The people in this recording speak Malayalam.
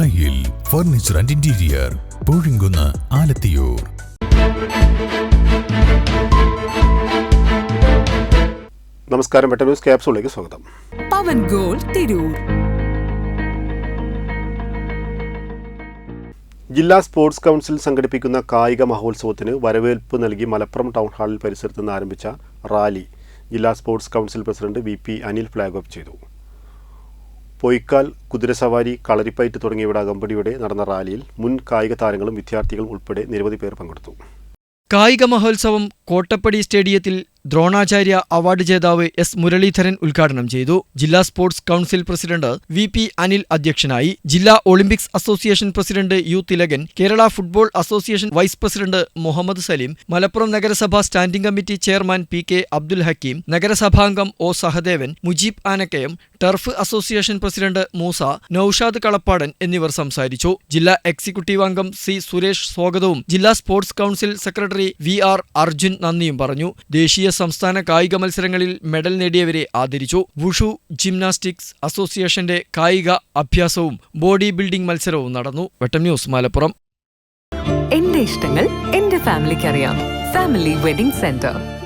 ദായിൽ furniture and interior Poozhinkunnu Alathiyur. നമസ്കാരം വെട്ടന്യൂസ് ക്യാപ്സൂളിലേക്ക് സ്വാഗതം. പവൻ ഗോൾ തിരൂർ. ജില്ലാ സ്പോർട്സ് കൗൺസിൽ സംഘടിപ്പിക്കുന്ന കായിക മഹോത്സവത്തിന് വരവേൽപ്പ് നൽകി മലപ്പുറം ടൗൺ ഹാളിൽ പരിസരത്ത് നിന്ന് ആരംഭിച്ച റാലി ജില്ലാ sports council president V P Anil flag off ചെയ്തു. പൊയ്ക്കാൽ കുതിരസവാരി കളരിപ്പയറ്റ് തുടങ്ങിയവയുടെ അകമ്പടിയുടെ നടന്ന റാലിയിൽ മുൻ കായിക താരങ്ങളും വിദ്യാർത്ഥികളും ഉൾപ്പെടെ നിരവധി പേർ പങ്കെടുത്തു. കായിക മഹോത്സവം കോട്ടപ്പടി സ്റ്റേഡിയത്തിൽ ദ്രോണാചാര്യ അവാർഡ് ജേതാവ് എസ് മുരളീധരൻ ഉദ്ഘാടനം ചെയ്തു. ജില്ലാ sports council president V P Anil അധ്യക്ഷനായി. ജില്ലാ olympics association president U Thilakan. Kerala football association vice president Muhammad Saleem. Malappuram നഗരസഭാ standing committee chairman P K Abdul Hakeem. നഗരസഭാംഗം O Sahadevan. Mujeeb Anakkayam. Turf association president Moosa. Noushad Kalappadan എന്നിവർ സംസാരിച്ചു. ജില്ലാ എക്സിക്യൂട്ടീവ് അംഗം സി സുരേഷ് സ്വാഗതവും. ജില്ലാ sports council secretary V R Arjun നന്ദിയും പറഞ്ഞു. ദേശീയ സംസ്ഥാന കായിക മത്സരങ്ങളിൽ മെഡൽ നേടിയവരെ ആദരിച്ചു. വുഷു ജിംനാസ്റ്റിക്സ് അസോസിയേഷന്റെ കായിക അഭ്യാസവും ബോഡി ബിൽഡിംഗ് മത്സരവും നടന്നു. വെട്ടം ന്യൂസ് മലപ്പുറം. എന്റെ ഇഷ്ടങ്ങൾ എന്റെ ഫാമിലിക്ക് അറിയാം ഫാമിലി വെഡിംഗ് സെന്റർ.